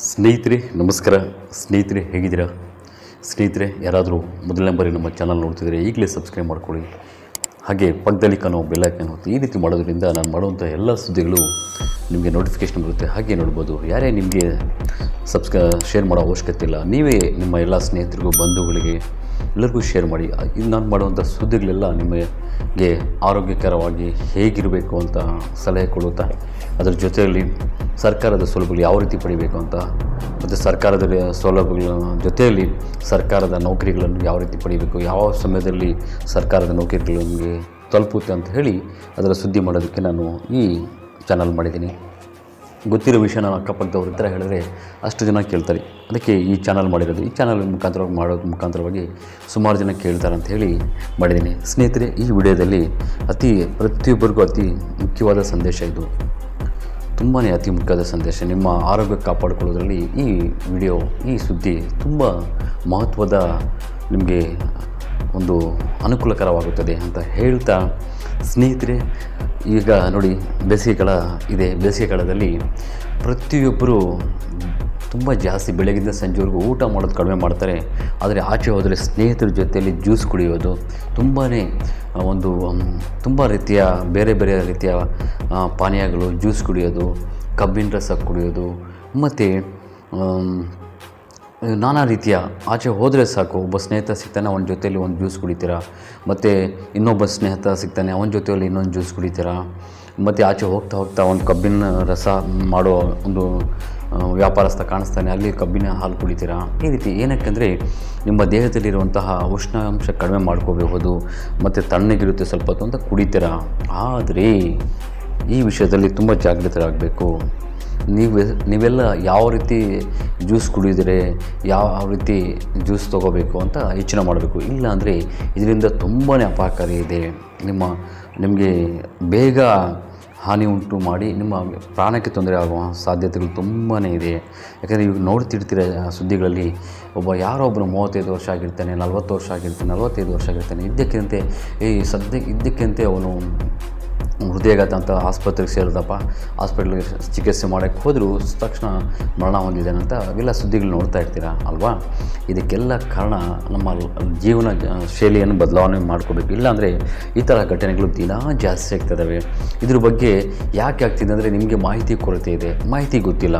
ಸ್ನೇಹಿತರೆ, ನಮಸ್ಕಾರ. ಸ್ನೇಹಿತರೆ, ಹೇಗಿದ್ದೀರಾ? ಸ್ನೇಹಿತರೆ, ಯಾರಾದರೂ ಮೊದಲನೇ ಬಾರಿ ನಮ್ಮ ಚಾನಲ್ ನೋಡ್ತಿದ್ರೆ ಈಗಲೇ ಸಬ್ಸ್ಕ್ರೈಬ್ ಮಾಡ್ಕೊಳ್ಳಿ. ಹಾಗೆ ಪಕ್ಕದಲ್ಲಿ ಕಾಣೋ ಬೆಲ್ಲೈಕನ್ ಹೊತ್ತು ಈ ರೀತಿ ಮಾಡೋದ್ರಿಂದ ನಾನು ಮಾಡುವಂಥ ಎಲ್ಲ ಸುದ್ದಿಗಳು ನಿಮಗೆ ನೋಟಿಫಿಕೇಷನ್ ಬರುತ್ತೆ. ಹಾಗೆ ನೋಡ್ಬೋದು. ಯಾರೇ ನಿಮಗೆ ಸಬ್ಸ್ಕ ಶೇರ್ ಮಾಡೋ ಅವಶ್ಯಕತೆ ಇಲ್ಲ, ನೀವೇ ನಿಮ್ಮ ಎಲ್ಲ ಸ್ನೇಹಿತರಿಗೂ, ಬಂಧುಗಳಿಗೆ ಎಲ್ಲರಿಗೂ ಶೇರ್ ಮಾಡಿ. ಇದು ನಾನು ಮಾಡುವಂಥ ಸುದ್ದಿಗಳೆಲ್ಲ ನಿಮಗೆ ಆರೋಗ್ಯಕರವಾಗಿ ಹೇಗಿರಬೇಕು ಅಂತ ಸಲಹೆ ಕೊಡುತ್ತಾ, ಅದರ ಜೊತೆಯಲ್ಲಿ ಸರ್ಕಾರದ ಸೌಲಭ್ಯಗಳು ಯಾವ ರೀತಿ ಪಡಿಬೇಕು ಅಂತ, ಮತ್ತು ಸರ್ಕಾರದ ಸೌಲಭ್ಯಗಳ ಜೊತೆಯಲ್ಲಿ ಸರ್ಕಾರದ ನೌಕರಿಗಳನ್ನು ಯಾವ ರೀತಿ ಪಡಿಬೇಕು, ಯಾವ ಸಮಯದಲ್ಲಿ ಸರ್ಕಾರದ ನೌಕರಿಗಳು ನಮಗೆ ತಲುಪುತ್ತೆ ಅಂತ ಹೇಳಿ ಅದರ ಸುದ್ದಿ ಮಾಡೋದಕ್ಕೆ ನಾನು ಈ ಚಾನಲ್ ಮಾಡಿದ್ದೀನಿ. ಗೊತ್ತಿರೋ ವಿಷಯ ನಾನು ಅಕ್ಕಪಕ್ಕದವ್ರ ಹತ್ರ ಹೇಳಿದ್ರೆ ಅಷ್ಟು ಜನ ಕೇಳ್ತಾರೆ. ಅದಕ್ಕೆ ಈ ಚಾನಲ್ ಮಾಡಿರೋದು, ಈ ಚಾನಲ್ ಮುಖಾಂತರವಾಗಿ ಮಾಡೋದ್ರ ಮುಖಾಂತರವಾಗಿ ಸುಮಾರು ಜನ ಕೇಳ್ತಾರೆ ಅಂತ ಹೇಳಿ ಮಾಡಿದ್ದೀನಿ. ಸ್ನೇಹಿತರೆ, ಈ ವಿಡಿಯೋದಲ್ಲಿ ಅತಿ, ಪ್ರತಿಯೊಬ್ಬರಿಗೂ ಅತಿ ಮುಖ್ಯವಾದ ಸಂದೇಶ ಇದು. ತುಂಬಾ ಅತಿ ಮುಖ್ಯವಾದ ಸಂದೇಶ. ನಿಮ್ಮ ಆರೋಗ್ಯ ಕಾಪಾಡಿಕೊಳ್ಳೋದ್ರಲ್ಲಿ ಈ ವಿಡಿಯೋ, ಈ ಸುದ್ದಿ ತುಂಬ ಮಹತ್ವದ ನಿಮಗೆ ಒಂದು ಅನುಕೂಲಕರವಾಗುತ್ತದೆ ಅಂತ ಹೇಳ್ತಾ ಸ್ನೇಹಿತರೆ ಈಗ ನೋಡಿ ಬೇಸಿಗೆ ಕಾಲ ಇದೆ. ಬೇಸಿಗೆ ಕಾಲದಲ್ಲಿ ಪ್ರತಿಯೊಬ್ಬರು ತುಂಬ ಜಾಸ್ತಿ ಬೆಳಗಿಂದ ಸಂಜೆವರೆಗೂ ಊಟ ಮಾಡೋದು ಕಡಿಮೆ ಮಾಡ್ತಾರೆ. ಆದರೆ ಆಚೆ ಹೋದರೆ ಸ್ನೇಹಿತರ ಜೊತೆಯಲ್ಲಿ ಜ್ಯೂಸ್ ಕುಡಿಯೋದು ತುಂಬಾ ಒಂದು ತುಂಬ ರೀತಿಯ, ಬೇರೆ ಬೇರೆ ರೀತಿಯ ಪಾನೀಯಗಳು, ಜ್ಯೂಸ್ ಕುಡಿಯೋದು, ಕಬ್ಬಿನ ರಸ ಕುಡಿಯೋದು, ಮತ್ತು ನಾನಾ ರೀತಿಯ ಆಚೆ ಹೋದರೆ ಸಾಕು. ಒಬ್ಬ ಸ್ನೇಹಿತ ಸಿಗ್ತಾನೆ, ಅವನ ಜೊತೆಯಲ್ಲಿ ಒಂದು ಜ್ಯೂಸ್ ಕುಡಿತೀರಾ? ಮತ್ತು ಇನ್ನೊಬ್ಬ ಸ್ನೇಹಿತ ಸಿಗ್ತಾನೆ, ಅವನ ಜೊತೆಯಲ್ಲಿ ಇನ್ನೊಂದು ಜ್ಯೂಸ್ ಕುಡಿತೀರಾ? ಮತ್ತು ಆಚೆ ಹೋಗ್ತಾ ಹೋಗ್ತಾ ಒಂದು ಕಬ್ಬಿನ ರಸ ಮಾಡೋ ಒಂದು ವ್ಯಾಪಾರಸ್ಥ ಕಾಣಿಸ್ತಾನೆ, ಅಲ್ಲಿ ಕಬ್ಬಿನ ಹಾಲು ಕುಡಿತೀರಾ? ಈ ರೀತಿ ಏನಕ್ಕೆಂದರೆ ನಿಮ್ಮ ದೇಹದಲ್ಲಿರುವಂತಹ ಉಷ್ಣಾಂಶ ಕಡಿಮೆ ಮಾಡ್ಕೋಬಹುದು, ಮತ್ತು ತಣ್ಣಗಿರುತ್ತೆ ಸ್ವಲ್ಪ ಹೊತ್ತು ಅಂತ ಕುಡಿತೀರಾ? ಆದರೆ ಈ ವಿಷಯದಲ್ಲಿ ತುಂಬ ಜಾಗೃತರಾಗಬೇಕು. ನೀವು ನೀವೆಲ್ಲ ಯಾವ ರೀತಿ ಜ್ಯೂಸ್ ಕುಡಿದರೆ, ಯಾವ ರೀತಿ ಜ್ಯೂಸ್ ತೊಗೋಬೇಕು ಅಂತ ಯೋಚನೆ ಮಾಡಬೇಕು. ಇಲ್ಲ ಅಂದರೆ ಇದರಿಂದ ತುಂಬಾ ಅಪಾಯಕಾರಿ ಇದೆ. ನಿಮ್ಮ, ನಿಮಗೆ ಬೇಗ ಹಾನಿ ಉಂಟು ಮಾಡಿ ನಿಮ್ಮ ಪ್ರಾಣಕ್ಕೆ ತೊಂದರೆ ಆಗುವ ಸಾಧ್ಯತೆಗಳು ತುಂಬಾ ಇದೆ. ಯಾಕಂದರೆ ಇವಾಗ ನೋಡ್ತಿರ್ತೀರ ಸುದ್ದಿಗಳಲ್ಲಿ, ಒಬ್ಬ ಯಾರೋ ಒಬ್ಬರು ಮೂವತ್ತೈದು ವರ್ಷ ಆಗಿರ್ತಾನೆ, ನಲ್ವತ್ತು ವರ್ಷ ಆಗಿರ್ತಾನೆ, ನಲವತ್ತೈದು ವರ್ಷ ಆಗಿರ್ತಾನೆ, ಇದ್ದಕ್ಕಿಂತೆ ಈ ಸದ್ಯ ಇದ್ದಕ್ಕಿಂತೆ ಅವನು ಹೃದಯಾಘಾತ ಅಂತ ಆಸ್ಪತ್ರೆಗೆ ಸೇರಿದಪ್ಪ. ಹಾಸ್ಪಿಟ್ಲಿಗೆ ಚಿಕಿತ್ಸೆ ಮಾಡೋಕ್ಕೆ ಹೋದರೂ ತಕ್ಷಣ ಮರಣ ಅಂತ ಅವೆಲ್ಲ ಸುದ್ದಿಗಳು ನೋಡ್ತಾ ಇರ್ತೀರಾ ಅಲ್ವಾ? ಇದಕ್ಕೆಲ್ಲ ಕಾರಣ ನಮ್ಮ ಜೀವನ ಶೈಲಿಯನ್ನು ಬದಲಾವಣೆ ಮಾಡ್ಕೋಬೇಕು. ಇಲ್ಲಾಂದರೆ ಈ ಥರ ಘಟನೆಗಳು ದಿನಾ ಜಾಸ್ತಿ ಆಗ್ತಿದ್ದಾವೆ ಇದ್ರ ಬಗ್ಗೆ ಯಾಕೆ ಆಗ್ತಿದೆ ಅಂದರೆ ನಿಮಗೆ ಮಾಹಿತಿ ಕೊರತೆ ಇದೆ. ಮಾಹಿತಿ ಗೊತ್ತಿಲ್ಲ.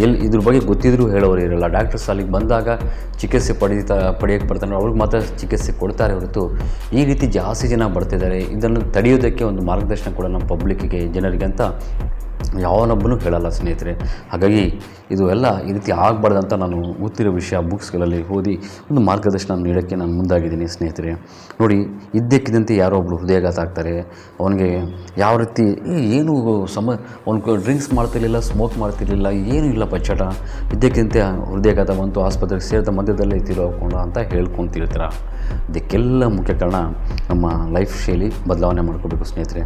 ಎಲ್ಲಿ ಇದ್ರ ಬಗ್ಗೆ ಗೊತ್ತಿದ್ರೂ ಹೇಳೋರು ಇರಲ್ಲ. ಡಾಕ್ಟರ್ಸ್ ಅಲ್ಲಿಗೆ ಬಂದಾಗ ಚಿಕಿತ್ಸೆ ಪಡೀತಾ, ಪಡೆಯೋಕ್ಕೆ ಬರ್ತಾನೆ. ಅವ್ರಿಗೆ ಮಾತ್ರ ಚಿಕಿತ್ಸೆ ಕೊಡ್ತಾರೆ ಹೊರತು ಈ ರೀತಿ ಜಾಸ್ತಿ ಜನ ಬರ್ತಿದ್ದಾರೆ. ಇದನ್ನು ತಡೆಯೋದಕ್ಕೆ ಒಂದು ಮಾರ್ಗದರ್ಶನ ಕೂಡ ನಮ್ಮ ಪಬ್ಲಿಕ್ಕಿಗೆ ಜನರಿಗೆ ಅಂತ ಯಾವನೊಬ್ಬನೂ ಹೇಳಲ್ಲ ಸ್ನೇಹಿತರೆ. ಹಾಗಾಗಿ ಇದು ಎಲ್ಲ ಈ ರೀತಿ ಆಗಬಾರ್ದು ಅಂತ ನಾನು ಗೊತ್ತಿರೋ ವಿಷಯ ಬುಕ್ಸ್ಗಳಲ್ಲಿ ಓದಿ ಒಂದು ಮಾರ್ಗದರ್ಶನ ನೀಡೋಕ್ಕೆ ನಾನು ಮುಂದಾಗಿದ್ದೀನಿ ಸ್ನೇಹಿತರೆ. ನೋಡಿ, ಇದ್ದಕ್ಕಿದ್ದಂತೆ ಯಾರೋ ಒಬ್ಬರು ಹೃದಯಾಘಾತ ಆಗ್ತಾರೆ. ಅವನಿಗೆ ಯಾವ ರೀತಿ ಏನು ಸಮ, ಅವನು ಡ್ರಿಂಕ್ಸ್ ಮಾಡ್ತಿರ್ಲಿಲ್ಲ, ಸ್ಮೋಕ್ ಮಾಡ್ತಿರ್ಲಿಲ್ಲ, ಏನೂ ಇಲ್ಲ ಪಚ್ಚಟ ಇದ್ದಕ್ಕಿದ್ದಂತೆ ಹೃದಯಾಘಾತ ಬಂತು, ಆಸ್ಪತ್ರೆಗೆ ಸೇರಿದ ಮಧ್ಯದಲ್ಲೇ ತೀರೋಕೊಂಡು ಅಂತ ಹೇಳ್ಕೊತಿರ್ತೀರ. ಇದಕ್ಕೆಲ್ಲ ಮುಖ್ಯ ಕಾರಣ ನಮ್ಮ ಲೈಫ್ ಶೈಲಿ ಬದಲಾವಣೆ ಮಾಡ್ಕೋಬೇಕು ಸ್ನೇಹಿತರೆ.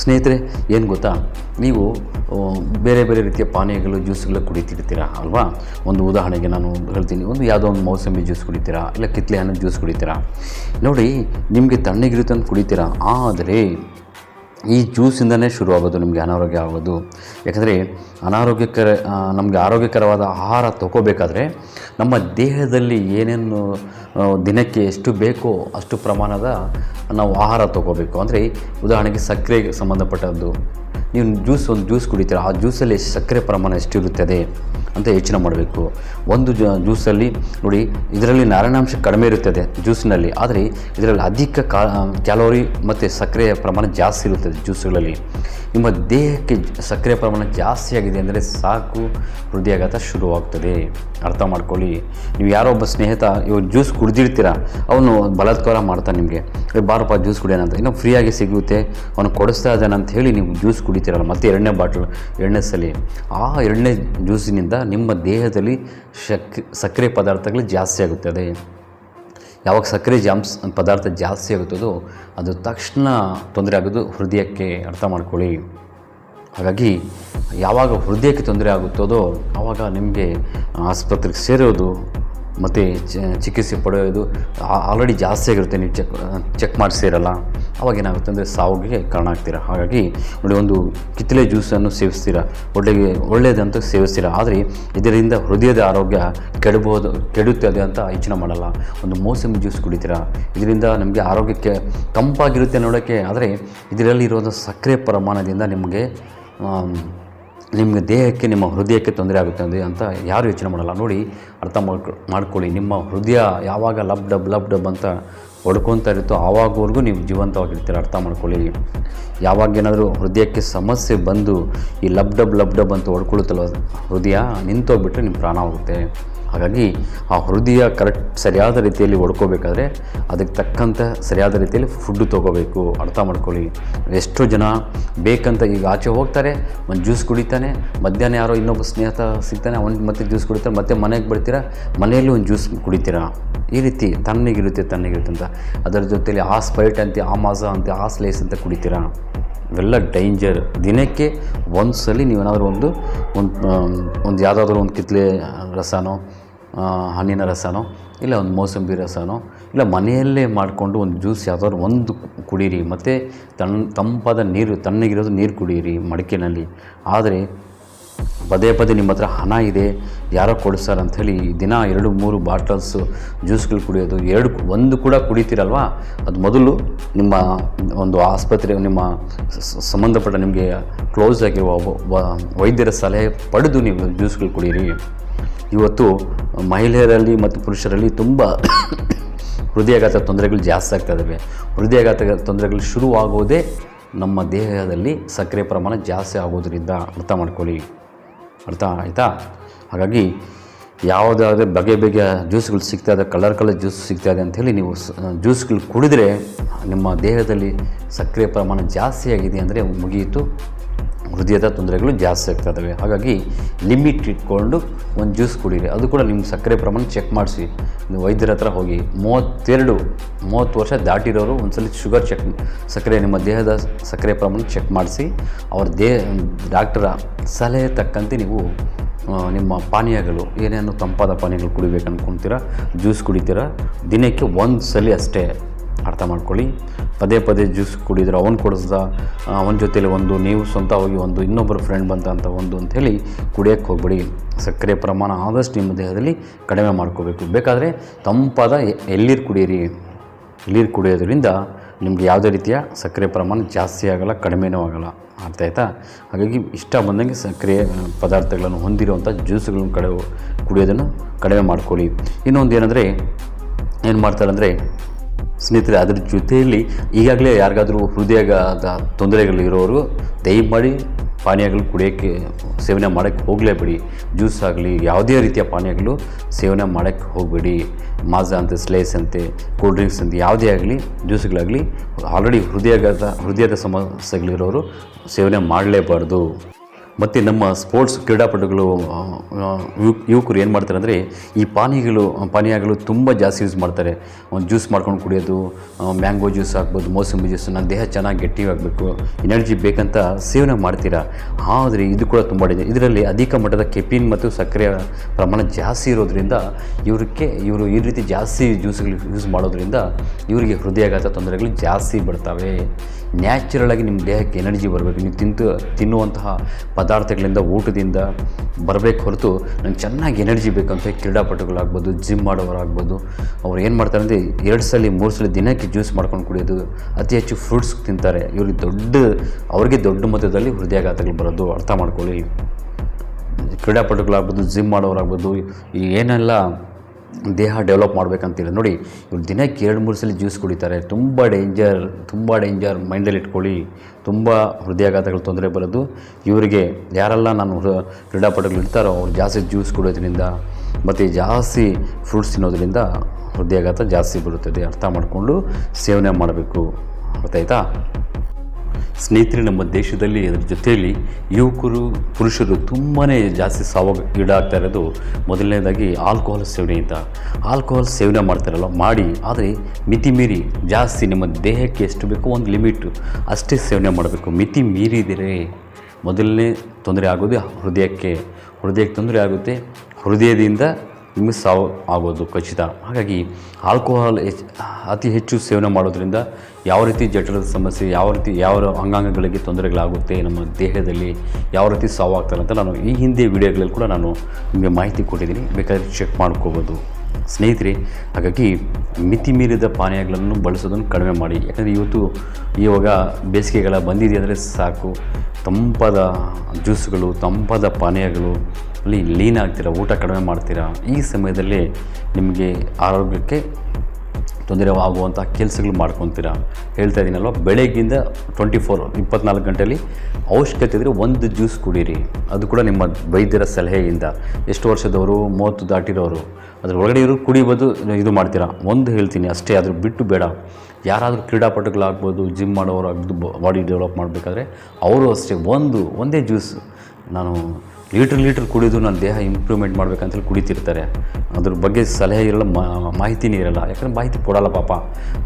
ಸ್ನೇಹಿತರೆ, ಏನು ಗೊತ್ತಾ? ನೀವು ಬೇರೆ ಬೇರೆ ರೀತಿಯ ಪಾನೀಯಗಳು, ಜ್ಯೂಸ್ಗಳು ಕುಡಿತಿರ್ತೀರಾ ಅಲ್ವಾ? ಒಂದು ಉದಾಹರಣೆಗೆ ನಾನು ಹೇಳ್ತೀನಿ, ಒಂದು ಯಾವುದೋ ಒಂದು ಮೌಸಂಬಿ ಜ್ಯೂಸ್ ಕುಡಿತೀರಾ, ಇಲ್ಲ ಕಿತ್ಲೆ ಹಣ್ಣು ಜ್ಯೂಸ್ ಕುಡಿತೀರಾ. ನೋಡಿ, ನಿಮಗೆ ತಣ್ಣಗಿರುತ್ತೆ ಅಂತ ಕುಡಿತೀರಾ, ಆದರೆ ಈ ಜ್ಯೂಸಿಂದನೇ ಶುರುವಾಗೋದು, ನಿಮಗೆ ಅನಾರೋಗ್ಯ ಆಗೋದು. ಯಾಕಂದರೆ ಅನಾರೋಗ್ಯಕರ ನಮಗೆ ಆರೋಗ್ಯಕರವಾದ ಆಹಾರ ತಗೋಬೇಕಾದ್ರೆ ನಮ್ಮ ದೇಹದಲ್ಲಿ ಏನೇನು ದಿನಕ್ಕೆ ಎಷ್ಟು ಬೇಕೋ ಅಷ್ಟು ಪ್ರಮಾಣದ ನಾವು ಆಹಾರ ತಗೋಬೇಕು. ಅಂದರೆ ಉದಾಹರಣೆಗೆ ಸಕ್ಕರೆಗೆ ಸಂಬಂಧಪಟ್ಟದ್ದು. ನೀವು ಜ್ಯೂಸ್, ಒಂದು ಜ್ಯೂಸ್ ಕುಡಿತೀರ, ಆ ಜ್ಯೂಸಲ್ಲಿ ಸಕ್ಕರೆ ಪ್ರಮಾಣ ಎಷ್ಟಿರುತ್ತದೆ? ಅಂತ ಯೋಚನೆ ಮಾಡಬೇಕು. ಒಂದು ಜ್ಯೂಸಲ್ಲಿ ನೋಡಿ, ಇದರಲ್ಲಿ ನಾರಾಯಣಾಂಶ ಕಡಿಮೆ ಇರುತ್ತದೆ ಜ್ಯೂಸ್ನಲ್ಲಿ. ಆದರೆ ಇದರಲ್ಲಿ ಅಧಿಕ ಕಾ ಕ್ಯಾಲೋರಿ ಮತ್ತು ಸಕ್ಕರೆಯ ಪ್ರಮಾಣ ಜಾಸ್ತಿ ಇರುತ್ತದೆ ಜ್ಯೂಸ್ಗಳಲ್ಲಿ. ನಿಮ್ಮ ದೇಹಕ್ಕೆ ಸಕ್ಕರೆಯ ಸಕ್ಕರೆ ಪ್ರಮಾಣ ಜಾಸ್ತಿ ಆಗಿದೆ ಅಂದರೆ ಸಾಕು ಹೃದಯಾಘಾತ ಶುರುವಾಗ್ತದೆ. ಅರ್ಥ ಮಾಡ್ಕೊಳ್ಳಿ. ನೀವು ಯಾರೋ ಒಬ್ಬ ಸ್ನೇಹಿತ ಇವಾಗ ಜ್ಯೂಸ್ ಕುಡ್ದಿರ್ತೀರ ಅವನು ಬಲಾತ್ಕಾರ ಮಾಡ್ತಾನೆ ನಿಮಗೆ. ಬಾರಪ್ಪ, ಜ್ಯೂಸ್ ಕುಡಿಯೋಣ ಅಂತ. ಇನ್ನೂ ಫ್ರೀಯಾಗಿ ಸಿಗುತ್ತೆ, ಅವನು ಕೊಡಿಸ್ತಾ ಇದ್ದಾನೆ ಅಂತ ಹೇಳಿ ನೀವು ಜ್ಯೂಸ್ ಕುಡಿತೀರಲ್ಲ, ಮತ್ತೆ ಎರಡನೇ ಬಾಟ್ಲ್, ಎರಡನೇ ಸಲ. ಆ ಎರಡನೇ ಜ್ಯೂಸಿನಿಂದ ನಿಮ್ಮ ದೇಹದಲ್ಲಿ ಶಕ್ ಸಕ್ಕರೆ ಪದಾರ್ಥಗಳು ಜಾಸ್ತಿ ಆಗುತ್ತದೆ. ಯಾವಾಗ ಸಕ್ಕರೆ ಜಾಮ್ಸ್, ಪದಾರ್ಥ ಜಾಸ್ತಿ ಆಗುತ್ತದೋ, ಅದು ತಕ್ಷಣ ತೊಂದರೆ ಆಗೋದು ಹೃದಯಕ್ಕೆ ಅರ್ಥ ಮಾಡ್ಕೊಳ್ಳಿ. ಹಾಗಾಗಿ ಯಾವಾಗ ಹೃದಯಕ್ಕೆ ತೊಂದರೆ ಆಗುತ್ತದೋ, ಆವಾಗ ನಿಮಗೆ ಆಸ್ಪತ್ರೆಗೆ ಸೇರೋದು ಮತ್ತು ಚಿಕಿತ್ಸೆ ಪಡೆಯೋದು ಆಲ್ರೆಡಿ ಜಾಸ್ತಿ ಆಗಿರುತ್ತೆ. ನೀವು ಚೆಕ್ ಚೆಕ್ ಮಾಡಿಸಿರಲ್ಲ. ಅವಾಗ ಏನಾಗುತ್ತೆ ಅಂದರೆ ಸಾವಿಗೆ ಕಾರಣ ಆಗ್ತೀರ? ಹಾಗಾಗಿ ನೋಡಿ, ಒಂದು ಕಿತ್ತಲೆ ಜ್ಯೂಸನ್ನು ಸೇವಿಸ್ತೀರ? ಒಳ್ಳೆಗೆ ಒಳ್ಳೆಯದಂತ ಸೇವಿಸ್ತೀರ? ಆದರೆ ಇದರಿಂದ ಹೃದಯದ ಆರೋಗ್ಯ ಕೆಡಬಹುದು ಕೆಡುತ್ತದೆ ಅಂತ ಯೋಚನೆ ಮಾಡಲ್ಲ. ಒಂದು ಮೋಸಂಬಿ ಜ್ಯೂಸ್ ಕುಡಿತೀರಾ? ಇದರಿಂದ ನಮಗೆ ಆರೋಗ್ಯಕ್ಕೆ ತಂಪಾಗಿರುತ್ತೆ ನೋಡೋಕ್ಕೆ. ಆದರೆ ಇದರಲ್ಲಿರೋದು ಸಕ್ಕರೆ ಪ್ರಮಾಣದಿಂದ ನಿಮಗೆ ನಿಮಗೆ ದೇಹಕ್ಕೆ, ನಿಮ್ಮ ಹೃದಯಕ್ಕೆ ತೊಂದರೆ ಆಗುತ್ತೆ ಅಂತ ಯಾರು ಯೋಚನೆ ಮಾಡಲ್ಲ. ನೋಡಿ, ಅರ್ಥ ಮಾಡ್ಕೊ, ಮಾಡ್ಕೊಳ್ಳಿ. ನಿಮ್ಮ ಹೃದಯ ಯಾವಾಗ ಲಬ್ ಡಬ್ ಲಬ್ ಡಬ್ ಅಂತ ಹೊಡ್ಕೊತಾ ಇರುತ್ತೋ ಆವಾಗವರೆಗೂ ನೀವು ಜೀವಂತವಾಗಿರ್ತೀರ ಅರ್ಥ ಮಾಡ್ಕೊಳ್ಳಿ. ಯಾವಾಗ ಏನಾದರೂ ಹೃದಯಕ್ಕೆ ಸಮಸ್ಯೆ ಬಂದು ಈ ಲಬ್ ಡಬ್ ಲಬ್ ಡಬ್ ಅಂತ ಹೊಡ್ಕೊಳ್ಳುತ್ತಲ್ವ ಹೃದಯ, ನಿಂತೋಗ್ಬಿಟ್ರೆ ನಿಮ್ಮ ಪ್ರಾಣ ಹೋಗುತ್ತೆ. ಹಾಗಾಗಿ ಆ ಹೃದಯ ಕರೆಕ್ಟ್ ಸರಿಯಾದ ರೀತಿಯಲ್ಲಿ ಹೊಡ್ಕೋಬೇಕಾದ್ರೆ ಅದಕ್ಕೆ ತಕ್ಕಂಥ ಸರಿಯಾದ ರೀತಿಯಲ್ಲಿ ಫುಡ್ ತೊಗೋಬೇಕು. ಅರ್ಥ ಮಾಡ್ಕೊಳ್ಳಿ. ಎಷ್ಟೋ ಜನ ಬೇಕಂತ ಈಗ ಆಚೆ ಹೋಗ್ತಾರೆ, ಒಂದು ಜ್ಯೂಸ್ ಕುಡಿತಾನೆ, ಮಧ್ಯಾಹ್ನ ಯಾರೋ ಇನ್ನೊಬ್ಬ ಸ್ನೇಹಿತ ಸಿಗ್ತಾನೆ ಅವನು ಮತ್ತೆ ಜ್ಯೂಸ್ ಕುಡಿತಾರೆ, ಮತ್ತೆ ಮನೆಗೆ ಬರ್ತೀರಾ, ಮನೆಯಲ್ಲಿ ಒಂದು ಜ್ಯೂಸ್ ಕುಡಿತೀರಾ? ಈ ರೀತಿ ತಣ್ಣಗಿರುತ್ತೆ ತಣ್ಣಗಿರುತ್ತೆ ಅಂತ. ಅದರ ಜೊತೆಯಲ್ಲಿ ಆ ಸ್ಪೈಟ್ ಅಂತೆ, ಆ ಮಾಸ ಅಂತೆ, ಆ ಸ್ಲೇಸ್ ಅಂತ ಕುಡಿತೀರಾ? ಇವೆಲ್ಲ ಡೇಂಜರ್ ದಿನಕ್ಕೆ ಒಂದು ಸಲ ನೀವೇನಾದರೂ ಒಂದು ಒಂದು ಒಂದು ಯಾವುದಾದ್ರೂ ಒಂದು ಕಿತ್ಲೆ ರಸನೋ ಹಣ್ಣಿನ ರಸನೋ, ಇಲ್ಲ ಒಂದು ಮೋಸಂಬಿ ರಸನೋ, ಇಲ್ಲ ಮನೆಯಲ್ಲೇ ಮಾಡಿಕೊಂಡು ಒಂದು ಜ್ಯೂಸ್ ಯಾವುದಾದ್ರು ಒಂದು ಕುಡೀರಿ, ಮತ್ತು ತಣ್ಣ ತಂಪಾದ ನೀರು, ತಣ್ಣಗಿರೋದು ನೀರು ಕುಡೀರಿ ಮಡಿಕೆನಲ್ಲಿ. ಆದರೆ ಪದೇ ಪದೇ ನಿಮ್ಮ ಹತ್ರ ಹಣ ಇದೆ, ಯಾರೋ ಕೊಡಿಸ್ತಾರೆ ಅಂಥೇಳಿ ದಿನ ಎರಡು, ಮೂರು ಬಾಟಲ್ಸು ಜ್ಯೂಸ್ಗಳು ಕುಡಿಯೋದು, ಎರಡು ಒಂದು ಕೂಡ ಕುಡಿತೀರಲ್ವಾ? ಅದು ಮೊದಲು ನಿಮ್ಮ ಒಂದು ಆಸ್ಪತ್ರೆ, ನಿಮ್ಮ ಸಂಬಂಧಪಟ್ಟ ನಿಮಗೆ ಕ್ಲೋಸ್ ಆಗಿರುವ ವೈದ್ಯರ ಸಲಹೆ ಪಡೆದು ನೀವು ಜ್ಯೂಸ್ಗಳು ಕುಡೀರಿ. ಇವತ್ತು ಮಹಿಳೆಯರಲ್ಲಿ ಮತ್ತು ಪುರುಷರಲ್ಲಿ ತುಂಬ ಹೃದಯಾಘಾತ ತೊಂದರೆಗಳು ಜಾಸ್ತಿ ಆಗ್ತಾ ಇದ್ದಾವೆ ಹೃದಯಾಘಾತ ತೊಂದರೆಗಳು ಶುರುವಾಗೋದೇ ನಮ್ಮ ದೇಹದಲ್ಲಿ ಸಕ್ಕರೆ ಪ್ರಮಾಣ ಜಾಸ್ತಿ ಆಗೋದರಿಂದ ಅರ್ಥ ಮಾಡ್ಕೊಳ್ಳಿ. ಅರ್ಥ ಆಯಿತಾ? ಹಾಗಾಗಿ ಯಾವುದಾದ್ರೆ ಬಗೆ ಬಗೆಯ ಜ್ಯೂಸ್ಗಳು ಸಿಗ್ತಾ ಇದೆ, ಕಲರ್ ಕಲರ್ ಜ್ಯೂಸ್ ಸಿಗ್ತಾ ಇದೆ ಅಂಥೇಳಿ ನೀವು ಜ್ಯೂಸ್ಗಳು ಕುಡಿದ್ರೆ ನಿಮ್ಮ ದೇಹದಲ್ಲಿ ಸಕ್ಕರೆ ಪ್ರಮಾಣ ಜಾಸ್ತಿ ಆಗಿದೆ ಅಂದರೆ ಮುಗಿಯಿತು. ಹೃದಯದ ತೊಂದರೆಗಳು ಜಾಸ್ತಿ ಆಗ್ತಾಯಿದ್ದಾವೆ ಹಾಗಾಗಿ ಲಿಮಿಟ್ ಇಟ್ಕೊಂಡು ಒಂದು ಜ್ಯೂಸ್ ಕುಡೀರಿ. ಅದು ಕೂಡ ನಿಮ್ಮ ಸಕ್ಕರೆ ಪ್ರಮಾಣ ಚೆಕ್ ಮಾಡಿಸಿ. ನೀವು ವೈದ್ಯರ ಹತ್ರ ಹೋಗಿ ಮೂವತ್ತೆರಡು, ಮೂವತ್ತು ವರ್ಷ ದಾಟಿರೋರು ಒಂದ್ಸಲ ಶುಗರ್ ಚೆಕ್, ಸಕ್ಕರೆ ನಿಮ್ಮ ದೇಹದ ಸಕ್ಕರೆ ಪ್ರಮಾಣ ಚೆಕ್ ಮಾಡಿಸಿ. ಅವ್ರ ದೇಹ, ಡಾಕ್ಟರ ಸಲಹೆ ತಕ್ಕಂತೆ ನೀವು ನಿಮ್ಮ ಪಾನೀಯಗಳು, ಏನೇನು ತಂಪಾದ ಪಾನೀಯಗಳು ಕುಡಿಬೇಕು ಅನ್ಕೊತೀರಾ ಜ್ಯೂಸ್ ಕುಡಿತೀರಾ, ದಿನಕ್ಕೆ ಒಂದು ಸಲ ಅಷ್ಟೇ. ಅರ್ಥ ಮಾಡ್ಕೊಳ್ಳಿ. ಪದೇ ಪದೇ ಜ್ಯೂಸ್ ಕುಡಿದ್ರೆ ಅವನು ಕೊಡಿಸ್ದ, ಅವನ ಜೊತೇಲಿ ಒಂದು ನೀವು ಸ್ವಂತ ಹೋಗಿ ಒಂದು ಇನ್ನೊಬ್ಬರು ಫ್ರೆಂಡ್ ಬಂತ ಅಂತ ಒಂದು ಅಂಥೇಳಿ ಕುಡಿಯೋಕ್ಕೆ ಹೋಗ್ಬೇಡಿ. ಸಕ್ಕರೆ ಪ್ರಮಾಣ ಆದಷ್ಟು ನಿಮ್ಮ ದೇಹದಲ್ಲಿ ಕಡಿಮೆ ಮಾಡ್ಕೋಬೇಕು. ಬೇಕಾದರೆ ತಂಪಾದ ಎ- ಕುಡಿಯಿರಿ. ಎಳ್ನೀರು ಕುಡಿಯೋದ್ರಿಂದ ನಿಮಗೆ ಯಾವುದೇ ರೀತಿಯ ಸಕ್ಕರೆ ಪ್ರಮಾಣ ಜಾಸ್ತಿ ಆಗೋಲ್ಲ, ಕಡಿಮೆನೂ ಆಗೋಲ್ಲ. ಅರ್ಥ ಆಯ್ತಾ? ಹಾಗಾಗಿ ಇಷ್ಟ ಬಂದಂಗೆ ಸಕ್ಕರೆ ಪದಾರ್ಥಗಳನ್ನು ಹೊಂದಿರುವಂಥ ಜ್ಯೂಸ್ಗಳನ್ನು ಕಡೆ ಕುಡಿಯೋದನ್ನು ಕಡಿಮೆ ಮಾಡ್ಕೊಳ್ಳಿ. ಇನ್ನೊಂದು ಏನಂದರೆ, ಏನು ಮಾಡ್ತಾರೆ ಅಂದರೆ ಸ್ನೇಹಿತರೆ, ಅದ್ರ ಜೊತೆಯಲ್ಲಿ ಈಗಾಗಲೇ ಯಾರಿಗಾದರೂ ಹೃದಯದ ತೊಂದರೆಗಳಿರೋರು, ದಯಮಾಡಿ ಪಾನೀಯಗಳು ಕುಡಿಯೋಕ್ಕೆ, ಸೇವನೆ ಮಾಡೋಕ್ಕೆ ಹೋಗಲೇಬೇಡಿ. ಜ್ಯೂಸ್ ಆಗಲಿ, ಯಾವುದೇ ರೀತಿಯ ಪಾನೀಯಗಳು ಸೇವನೆ ಮಾಡೋಕ್ಕೆ ಹೋಗಬೇಡಿ. ಮಾಜಾ ಅಂತೆ, ಸ್ಲೇಸ್ ಅಂತೆ ಕೂಲ್ ಡ್ರಿಂಕ್ಸ್ ಅಂತ, ಯಾವುದೇ ಆಗಲಿ, ಜ್ಯೂಸ್ಗಳಾಗಲಿ, ಆಲ್ರೆಡಿ ಹೃದಯದ ಹೃದಯದ ಸಮಸ್ಯೆಗಳಿರೋರು ಸೇವನೆ ಮಾಡಲೇಬಾರ್ದು. ಮತ್ತು ನಮ್ಮ ಸ್ಪೋರ್ಟ್ಸ್ ಕ್ರೀಡಾಪಟುಗಳು ಯುವಕರು ಏನು ಮಾಡ್ತಾರೆ ಅಂದರೆ ಈ ಪಾನೀಯಗಳು ಪಾನೀಯಗಳು ತುಂಬ ಜಾಸ್ತಿ ಯೂಸ್ ಮಾಡ್ತಾರೆ. ಒಂದು ಜ್ಯೂಸ್ ಮಾಡ್ಕೊಂಡು ಕುಡಿಯೋದು ಮ್ಯಾಂಗೋ ಜ್ಯೂಸ್ ಆಗ್ಬೋದು, ಮೋಸಂಬಿ ಜ್ಯೂಸ್ ನನ್ನ ದೇಹ ಚೆನ್ನಾಗಿ ಗಟ್ಟಿಯಾಗಬೇಕು ಎನರ್ಜಿ ಬೇಕಂತ ಸೇವನೆ ಮಾಡ್ತೀರಾ? ಆದರೆ ಇದು ಕೂಡ ತುಂಬ ಇದೆ ಇದರಲ್ಲಿ ಅಧಿಕ ಮಟ್ಟದ ಕೆಪಿನ್ ಮತ್ತು ಸಕ್ಕರೆಯ ಪ್ರಮಾಣ ಜಾಸ್ತಿ ಇರೋದ್ರಿಂದ ಇವರಿಗೆ, ಇವರು ಈ ರೀತಿ ಜಾಸ್ತಿ ಜ್ಯೂಸ್ಗಳು ಯೂಸ್ ಮಾಡೋದ್ರಿಂದ ಇವರಿಗೆ ಹೃದಯಾಘಾತ ತೊಂದರೆಗಳು ಜಾಸ್ತಿ ಬರ್ತವೆ. ನ್ಯಾಚುರಲ್ ಆಗಿ ನಿಮ್ಮ ದೇಹಕ್ಕೆ ಎನರ್ಜಿ ಬರಬೇಕು. ನೀವು ತಿಂತು, ತಿನ್ನುವಂತಹ ಪದಾರ್ಥಗಳಿಂದ, ಊಟದಿಂದ ಬರಬೇಕು ಹೊರತು ನಂಗೆ ಚೆನ್ನಾಗಿ ಎನರ್ಜಿ ಬೇಕಂತ ಕ್ರೀಡಾಪಟುಗಳಾಗ್ಬೋದು ಜಿಮ್ ಮಾಡೋರಾಗ್ಬೋದು ಅವ್ರು ಏನು ಮಾಡ್ತಾರೆ ಅಂದರೆ ಎರಡು ಸಲ, ಮೂರು ಸಲ ದಿನಕ್ಕೆ ಜ್ಯೂಸ್ ಮಾಡ್ಕೊಂಡು ಕುಡಿಯೋದು, ಅತಿ ಹೆಚ್ಚು ಫ್ರೂಟ್ಸ್ ತಿಂತಾರೆ. ಇವ್ರಿಗೆ ದೊಡ್ಡ, ಅವ್ರಿಗೆ ದೊಡ್ಡ ಮೊತ್ತದಲ್ಲಿ ಹೃದಯಾಘಾತಗಳು ಬರೋದು ಅರ್ಥ ಮಾಡ್ಕೊಳ್ಳಿ. ಕ್ರೀಡಾಪಟುಗಳಾಗ್ಬೋದು ಜಿಮ್ ಮಾಡೋರಾಗ್ಬೋದು ಈ ಏನೆಲ್ಲ ದೇಹ ಡೆವಲಪ್ ಮಾಡ್ಬೇಕಂತಿಲ್ಲ. ನೋಡಿ, ಇವ್ರು ದಿನಕ್ಕೆ ಎರಡು, ಮೂರು ಸಲ ಜ್ಯೂಸ್ ಕುಡಿತಾರೆ. ತುಂಬ ಡೇಂಜರ್ ತುಂಬ ಡೇಂಜರ್ ಮೈಂಡಲ್ಲಿ ಇಟ್ಕೊಳ್ಳಿ. ತುಂಬ ಹೃದಯಾಘಾತಗಳು ತೊಂದರೆ ಬರೋದು. ಇವರಿಗೆ ಯಾರೆಲ್ಲ ನಾನು ಕ್ರೀಡಾಪಟುಗಳು ಇರ್ತಾರೋ, ಅವ್ರು ಜಾಸ್ತಿ ಜ್ಯೂಸ್ ಕುಡಿಯೋದ್ರಿಂದ ಮತ್ತು ಜಾಸ್ತಿ ಫ್ರೂಟ್ಸ್ ತಿನ್ನೋದ್ರಿಂದ ಹೃದಯಾಘಾತ ಜಾಸ್ತಿ ಬರುತ್ತದೆ ಅರ್ಥ ಮಾಡಿಕೊಂಡು ಸೇವನೆ ಮಾಡಬೇಕು. ಗೊತ್ತಾಯ್ತಾ? ಸ್ನೇಹಿತರೆ, ನಮ್ಮ ದೇಶದಲ್ಲಿ, ಅದರ ಜೊತೆಯಲ್ಲಿ ಯುವಕರು, ಪುರುಷರು ತುಂಬಾ ಜಾಸ್ತಿ ಸಾವಾಗ ಇರೋದು. ಮೊದಲನೇದಾಗಿ ಆಲ್ಕೋಹಾಲ್ ಸೇವನೆಯಿಂದ ಆಲ್ಕೋಹಾಲ್ ಸೇವನೆ ಮಾಡ್ತಾರಲ್ಲ, ಮಾಡಿ. ಆದರೆ ಮಿತಿ ಮೀರಿ ಜಾಸ್ತಿ ನಿಮ್ಮ ದೇಹಕ್ಕೆ ಎಷ್ಟು ಬೇಕೋ ಒಂದು ಲಿಮಿಟು, ಅಷ್ಟೇ ಸೇವನೆ ಮಾಡಬೇಕು. ಮಿತಿ ಮೀರಿದರೆ ಮೊದಲನೇ ತೊಂದರೆ ಆಗೋದು ಹೃದಯಕ್ಕೆ. ಹೃದಯಕ್ಕೆ ತೊಂದರೆ ಆಗುತ್ತೆ. ಹೃದಯದಿಂದ ನಿಮಗೆ ಸಾವು ಆಗೋದು ಖಚಿತ. ಹಾಗಾಗಿ ಆಲ್ಕೋಹಾಲ್ ಅತಿ ಹೆಚ್ಚು ಸೇವನೆ ಮಾಡೋದ್ರಿಂದ ಯಾವ ರೀತಿ ಜಠರದ ಸಮಸ್ಯೆ, ಯಾವ ರೀತಿ, ಯಾವ ಅಂಗಾಂಗಗಳಿಗೆ ತೊಂದರೆಗಳಾಗುತ್ತೆ, ನಮ್ಮ ದೇಹದಲ್ಲಿ ಯಾವ ರೀತಿ ಸಾವಾಗ್ತಾರೆ ಅಂತ ನಾನು ಈ ಹಿಂದೆ ವಿಡಿಯೋಗಳಲ್ಲಿ ಕೂಡ ನಾನು ನಿಮಗೆ ಮಾಹಿತಿ ಕೊಟ್ಟಿದ್ದೀನಿ. ಬೇಕಾದರೆ ಚೆಕ್ ಮಾಡ್ಕೋಬೋದು. ಸ್ನೇಹಿತರೆ, ಹಾಗಾಗಿ ಮಿತಿ ಮೀರಿದ ಪಾನೀಯಗಳನ್ನು ಬಳಸೋದನ್ನು ಕಡಿಮೆ ಮಾಡಿ. ಯಾಕಂದರೆ ಇವತ್ತು ಇವಾಗ ಬೇಸಿಗೆಗಳ ಬಂದಿದೆ ಅಂದರೆ ಸಾಕು. ತಂಪಾದ ಜ್ಯೂಸ್ಗಳು ತಂಪಾದ ಪಾನೀಯಗಳು ಅಲ್ಲಿ ಲೀನ್ ಆಗ್ತೀರಾ, ಊಟ ಕಡಿಮೆ ಮಾಡ್ತೀರಾ, ಈ ಸಮಯದಲ್ಲಿ ನಿಮಗೆ ಆರೋಗ್ಯಕ್ಕೆ ತೊಂದರೆ ಆಗುವಂಥ ಕೆಲಸಗಳು ಮಾಡ್ಕೊತೀರಾ ಹೇಳ್ತಾ ಇದ್ದೀನಲ್ವ ಬೆಳಗ್ಗಿಂದ ಟ್ವೆಂಟಿ ಫೋರ್ ಇಪ್ಪತ್ನಾಲ್ಕು ಗಂಟೆಯಲ್ಲಿ ಅವಶ್ಯಕತೆ ಇದ್ದರೆ ಒಂದು ಜ್ಯೂಸ್ ಕುಡೀರಿ. ಅದು ಕೂಡ ನಿಮ್ಮ ವೈದ್ಯರ ಸಲಹೆಯಿಂದ. ಎಷ್ಟು ವರ್ಷದವರು, ಮೂವತ್ತು ದಾಟಿರೋರು, ಅದ್ರ ಒಳಗಡೆ ಇವರು ಕುಡಿಬೋದು, ಇದು ಮಾಡ್ತೀರಾ? ಒಂದು ಹೇಳ್ತೀನಿ, ಅಷ್ಟೇ ಆದರೂ ಬಿಟ್ಟು ಬೇಡ. ಯಾರಾದರೂ ಕ್ರೀಡಾಪಟುಗಳಾಗ್ಬೋದು ಜಿಮ್ ಮಾಡೋರು ಬಾಡಿ ಡೆವಲಪ್ ಮಾಡಬೇಕಾದ್ರೆ, ಅವರು ಅಷ್ಟೇ ಒಂದು, ಒಂದೇ ಜ್ಯೂಸ್ ನಾನು ಲೀಟ್ರ್ ಲೀಟ್ರ್ ಕುಡಿದು ನನ್ನ ದೇಹ ಇಂಪ್ರೂವ್ಮೆಂಟ್ ಮಾಡ್ಬೇಕಂತೇಳಿ ಕುಡಿತಿರ್ತಾರೆ. ಅದ್ರ ಬಗ್ಗೆ ಸಲಹೆ ಇರಲ್ಲ ಮಾಹಿತಿನೇ ಇರಲ್ಲ. ಯಾಕಂದರೆ ಮಾಹಿತಿ ಕೊಡಲ್ಲ ಪಾಪ.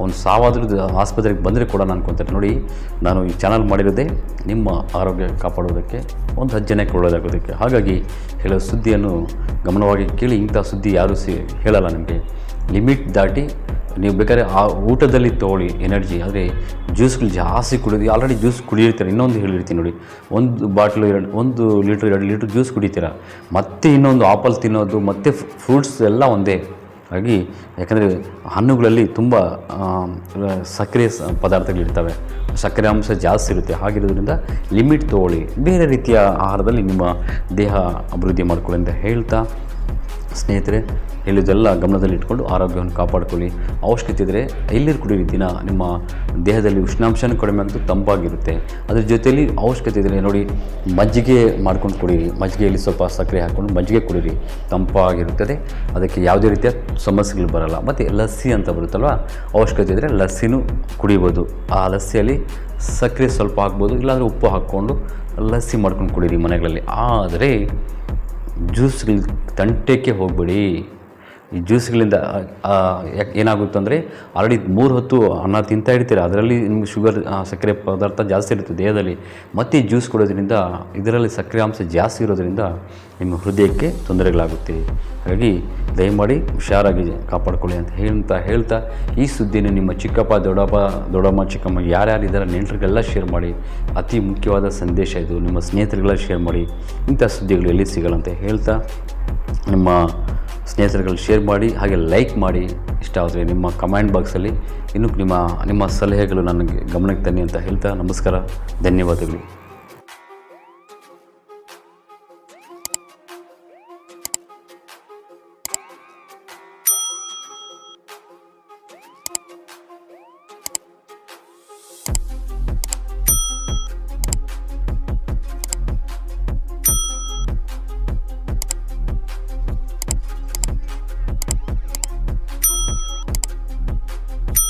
ಅವ್ನು ಸಾವಾದ್ರೂ ಆಸ್ಪತ್ರೆಗೆ ಬಂದರೆ ಕೊಡೋಣ ಅನ್ಕೊತಾರೆ. ನೋಡಿ, ನಾನು ಈ ಚಾನಲ್ ಮಾಡಿರೋದೇ ನಿಮ್ಮ ಆರೋಗ್ಯ ಕಾಪಾಡೋದಕ್ಕೆ, ಒಂದು ಹದ್ಜಾನಕ್ಕೆ ಒಳ್ಳೆಯದಾಗೋದಕ್ಕೆ ಹಾಗಾಗಿ ಹೇಳೋ ಸುದ್ದಿಯನ್ನು ಗಮನವಾಗಿ ಕೇಳಿ, ಇಂಥ ಸುದ್ದಿ ಯಾರೂ ಸಿ, ಹೇಳಲ್ಲ ನಿಮಗೆ. ಲಿಮಿಟ್ ದಾಟಿ ನೀವು ಬೇಕಾದ್ರೆ ಆ ಊಟದಲ್ಲಿ ತೊಗೊಳ್ಳಿ ಎನರ್ಜಿ, ಆದರೆ ಜ್ಯೂಸ್ಗಳು ಜಾಸ್ತಿ ಕುಡಿದು ಆಲ್ರೆಡಿ ಜ್ಯೂಸ್ ಕುಡಿಯಿರ್ತೀರ, ಇನ್ನೊಂದು ಹೇಳಿರ್ತೀನಿ ನೋಡಿ. ಒಂದು ಬಾಟ್ಲು ಎರಡು, ಒಂದು ಲೀಟ್ರ್, ಎರಡು ಲೀಟ್ರ್ ಜ್ಯೂಸ್ ಕುಡಿತೀರ. ಮತ್ತೆ ಇನ್ನೊಂದು ಆಪಲ್ ತಿನ್ನೋದು, ಮತ್ತು ಫ್ರೂಟ್ಸ್ ಎಲ್ಲ ಒಂದೇ. ಹಾಗಾಗಿ, ಯಾಕಂದರೆ ಹಣ್ಣುಗಳಲ್ಲಿ ತುಂಬ ಸಕ್ಕರೆ ಪದಾರ್ಥಗಳಿರ್ತವೆ. ಸಕ್ಕರೆ ಅಂಶ ಜಾಸ್ತಿ ಇರುತ್ತೆ. ಹಾಗಿರೋದ್ರಿಂದ ಲಿಮಿಟ್ ತೊಗೊಳ್ಳಿ. ಬೇರೆ ರೀತಿಯ ಆಹಾರದಲ್ಲಿ ನಿಮ್ಮ ದೇಹ ಅಭಿವೃದ್ಧಿ ಮಾಡ್ಕೊಳ್ಳಿ ಅಂತ ಹೇಳ್ತಾ ಸ್ನೇಹಿತರೆ ಹೇಳಿದ್ದೆಲ್ಲ ಗಮನದಲ್ಲಿ ಇಟ್ಕೊಂಡು ಆರೋಗ್ಯವನ್ನು ಕಾಪಾಡ್ಕೊಳ್ಳಿ. ಅವಶ್ಯಕತೆ ಇದ್ದರೆ ಎಲ್ಲಿರು ಕುಡಿಯಿರಿ ದಿನ ನಿಮ್ಮ ದೇಹದಲ್ಲಿ ಉಷ್ಣಾಂಶನೂ ಕಡಿಮೆ ಆಗ್ತದೆ ತಂಪಾಗಿರುತ್ತೆ. ಅದ್ರ ಜೊತೆಯಲ್ಲಿ ಅವಶ್ಯಕತೆ ಇದ್ದರೆ ನೋಡಿ, ಮಜ್ಜಿಗೆ ಮಾಡ್ಕೊಂಡು ಕುಡೀರಿ. ಮಜ್ಜಿಗೆಯಲ್ಲಿ ಸ್ವಲ್ಪ ಸಕ್ಕರೆ ಹಾಕ್ಕೊಂಡು ಮಜ್ಜಿಗೆ ಕುಡೀರಿ. ತಂಪಾಗಿರುತ್ತದೆ. ಅದಕ್ಕೆ ಯಾವುದೇ ರೀತಿಯ ಸಮಸ್ಯೆಗಳು ಬರಲ್ಲ. ಮತ್ತು ಲಸ್ಸಿ ಅಂತ ಬರುತ್ತಲ್ವ? ಅವಶ್ಯಕತೆ ಇದ್ದರೆ ಲಸ್ಸಿನೂ ಕುಡಿಬೋದು. ಆ ಲಸ್ಸಿಯಲ್ಲಿ ಸಕ್ಕರೆ ಸ್ವಲ್ಪ ಹಾಕ್ಬೋದು. ಇಲ್ಲಾಂದರೆ ಉಪ್ಪು ಹಾಕ್ಕೊಂಡು ಲಸ್ಸಿ ಮಾಡ್ಕೊಂಡು ಕುಡೀರಿ ಮನೆಗಳಲ್ಲಿ. ಆದರೆ ಜ್ಯೂಸ್ಗಳು ತಂಟೆಗೆ ಹೋಗಬೇಡಿ. ಈ ಜ್ಯೂಸ್ಗಳಿಂದ ಏನಾಗುತ್ತೆ ಅಂದರೆ ಆಲ್ರೆಡಿ ಮೂರು ಹೊತ್ತು ಅನ್ನ ತಿಂತಾ ಇರ್ತೀರ, ಅದರಲ್ಲಿ ನಿಮ್ಗೆ ಶುಗರ್ ಸಕ್ಕರೆ ಪದಾರ್ಥ ಜಾಸ್ತಿ ಇರುತ್ತೆ ದೇಹದಲ್ಲಿ. ಮತ್ತೆ ಜ್ಯೂಸ್ ಕೊಡೋದ್ರಿಂದ ಇದರಲ್ಲಿ ಸಕ್ಕರೆ ಅಂಶ ಜಾಸ್ತಿ ಇರೋದ್ರಿಂದ ನಿಮ್ಮ ಹೃದಯಕ್ಕೆ ತೊಂದರೆಗಳಾಗುತ್ತೆ. ಹಾಗಾಗಿ ದಯಮಾಡಿ ಹುಷಾರಾಗಿ ಕಾಪಾಡ್ಕೊಳ್ಳಿ ಅಂತ ಹೇಳ್ತಾ ಹೇಳ್ತಾ, ಈ ಸುದ್ದಿನ ನಿಮ್ಮ ಚಿಕ್ಕಪ್ಪ, ದೊಡ್ಡಪ್ಪ, ದೊಡ್ಡಮ್ಮ, ಚಿಕ್ಕಮ್ಮ ಯಾರ್ಯಾರು ಇದ್ದಾರೆ ನೆಂಟರಿಗೆಲ್ಲ ಶೇರ್ ಮಾಡಿ, ಅತಿ ಮುಖ್ಯವಾದ ಸಂದೇಶ ಇದು. ನಿಮ್ಮ ಸ್ನೇಹಿತರಿಗೆಲ್ಲ ಶೇರ್ ಮಾಡಿ, ಇಂಥ ಸುದ್ದಿಗಳು ಎಲ್ಲಿ ಸಿಗಲ್ಲ ಅಂತ ಹೇಳ್ತಾ, ನಿಮ್ಮ ಸ್ನೇಹಿತರುಗಳು ಶೇರ್ ಮಾಡಿ, ಹಾಗೆ ಲೈಕ್ ಮಾಡಿ. ಇಷ್ಟ ಆದರೆ ನಿಮ್ಮ ಕಮೆಂಟ್ ಬಾಕ್ಸಲ್ಲಿ ಇನ್ನೂ ನಿಮ್ಮ ನಿಮ್ಮ ಸಲಹೆಗಳು ನನಗೆ ಗಮನಕ್ಕೆ ತನ್ನಿ ಅಂತ ಹೇಳ್ತಾ ನಮಸ್ಕಾರ. ಧನ್ಯವಾದಗಳು.